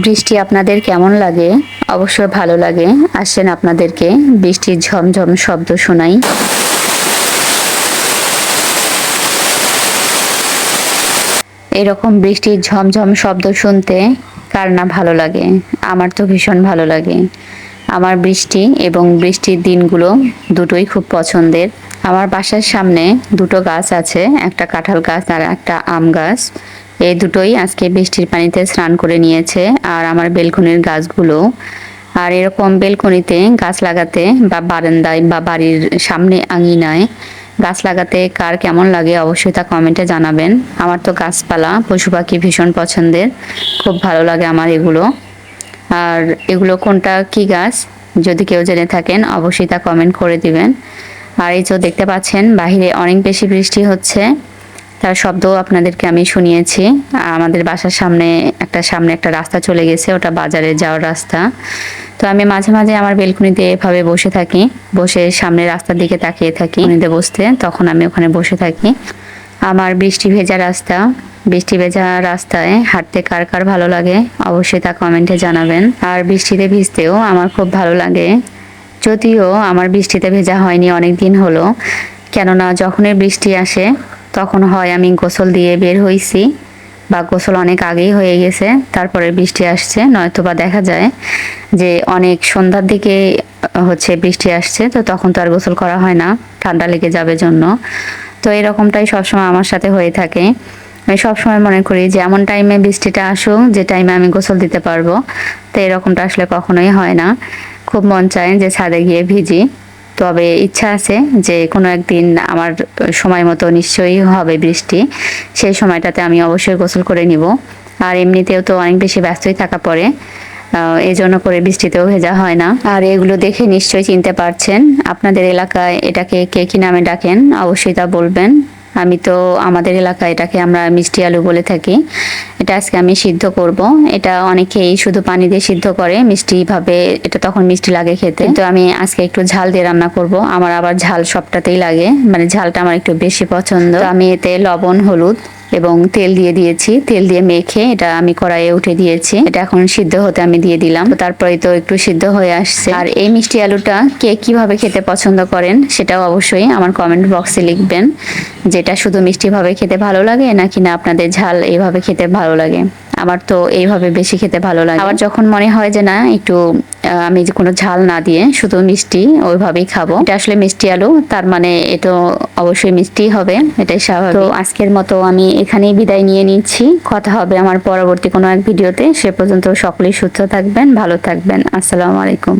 বৃষ্টি আপনাদের কেমন লাগে? অবশ্যই ভালো লাগে। আসেন আপনাদেরকে বৃষ্টির ঝমঝম শব্দ শোনাই। এরকম বৃষ্টির ঝমঝম শব্দ শুনতে কার না ভালো লাগে? আমার তো ভীষণ ভালো লাগে। আমার বৃষ্টি এবং বৃষ্টির দিনগুলো দুটোই খুব পছন্দের। আমার বাসার সামনে দুটো গাছ আছে, একটা কাঁঠাল গাছ আর একটা আম গাছ। এই দুটোই আজকে বৃষ্টির পানিতে স্নান করে নিয়েছে আর আমার বেলকনির গাছগুলো। আর এরকম বেলকনিতে গাছ লাগাতে বা বারান্দায় বা বাড়ির সামনে আঙিনায় গাছ লাগাতে কার কেমন লাগে অবশ্যই তা কমেন্টে জানাবেন। আমার তো গাছপালা, পশু পাখি ভীষণ পছন্দের, খুব ভালো লাগে আমার এগুলো। আর এগুলো কোনটা, কি গাছ? যদি কেউ জেনে থাকেন অবশ্যই তা কমেন্ট করে দিবেন। আর এই তো দেখতে পাচ্ছেন, বাহিরে অনেক বেশি বৃষ্টি হচ্ছে। তার শব্দ আপনাদেরকে আমি শুনিয়েছি। আমাদের বাসার সামনে একটা সামনে একটা রাস্তা চলে গেছে, ওটা বাজারে যাওয়ার রাস্তা। তো আমি মাঝে মাঝে আমার বেলকুনিতে এভাবে বসে থাকি, বসে সামনে রাস্তার দিকে তাকিয়ে থাকি, বেলকুনিতে বসতে, তখন আমি ওখানে বসে থাকি। আমার বৃষ্টি ভেজা রাস্তা, বৃষ্টি ভেজা রাস্তায় হাঁটতে কার কার ভালো লাগে, অবশ্যই তা কমেন্টে জানাবেন। আর বৃষ্টিতে ভিজতেও আমার খুব ভালো লাগে। যদিও আমার বৃষ্টিতে ভেজা হয়নি অনেক দিন হলো, কেননা যখনই বৃষ্টি আসে তখন হয় আমি গোসল দিয়ে বের হইছি। বা গোসল অনেক আগেই হয়ে গেছে, তারপরে বৃষ্টি আসছে নয়তো বা দেখা যায় যে অনেক সন্ধ্যার দিকে হচ্ছে বৃষ্টি আসছে, তো তখন তো আর গোসল করা হয় না, ঠান্ডা লেগে যাবে জন্য। তো এরকমটাই সবসময় আমার সাথে হয়ে থাকে। আমি সবসময় মনে করি যে এমন টাইমে বৃষ্টিটা আসুক, যে টাইমে আমি গোসল দিতে পারব। তো এরকমটা আসলে কখনোই হয় না। খুব মন চায় যে ছাদে গিয়ে ভিজি। তবে ইচ্ছা আছে যে কোনো একদিন আমার সময় মতো নিশ্চয়ই হবে বৃষ্টি। সেই সময়টাতে আমি অবশ্যই গোসল করে নিব। আর এমনিতেও তো অনেক বেশি ব্যস্তই থাকা পড়ে এই জন্য করে বৃষ্টিতেও ভেজা হয় না। আর এগুলো দেখে নিশ্চয়ই চিনতে পারছেন। আপনাদের এলাকায় এটাকে কে কি নামে ডাকেন, অবশ্যই তা বলবেন। আমি তো আমাদের এলাকায় এটাকে আমরা মিষ্টি আলু বলে থাকি। এটা আজকে আমি সিদ্ধ করব। এটা অনেকেই শুধু পানি দিয়ে সিদ্ধ করে, মিষ্টিভাবে এটা তখন মিষ্টি লাগে খেতে। তো আমি আজকে একটু ঝাল দিয়ে রান্না করব। আমার আবার ঝাল সবটাতেই লাগে। মানে ঝালটা আমার একটু বেশি পছন্দ। আমি এতে লবণ, হলুদ এবং তেল দিয়ে দিয়েছি। তেল দিয়ে মেখে এটা আমি কড়াইয়ে উঠে দিয়েছি। এটা এখন সিদ্ধ হতে আমি দিয়ে দিলাম। তারপরে তো একটু সিদ্ধ হয়ে আসছে। আর এই মিষ্টি আলুটা কে কীভাবে খেতে পছন্দ করেন সেটাও অবশ্যই আমার কমেন্ট বক্সে লিখবেন। যেটা শুধু মিষ্টি ভাবে খেতে ভালো লাগে নাকি না আপনাদের ঝাল এইভাবে খেতে ভালো লাগে? আমার তো এইভাবে বেশি খেতে ভালো লাগে। আবার যখন মনে হয় যে না, একটু আমি যে কোনো ঝাল না দিয়ে শুধু মিষ্টি ওইভাবেই খাব। এটা আসলে মিষ্টি আলু, তার মানে এটা অবশ্যই মিষ্টি হবে, এটাই স্বাভাবিক। তো আজকের মতো আমি এখানেই বিদায় নিয়ে নিচ্ছি। কথা হবে আমার পরবর্তী কোনো এক ভিডিওতে। সে পর্যন্ত সকলেই সুস্থ থাকবেন, ভালো থাকবেন। আসসালামু আলাইকুম।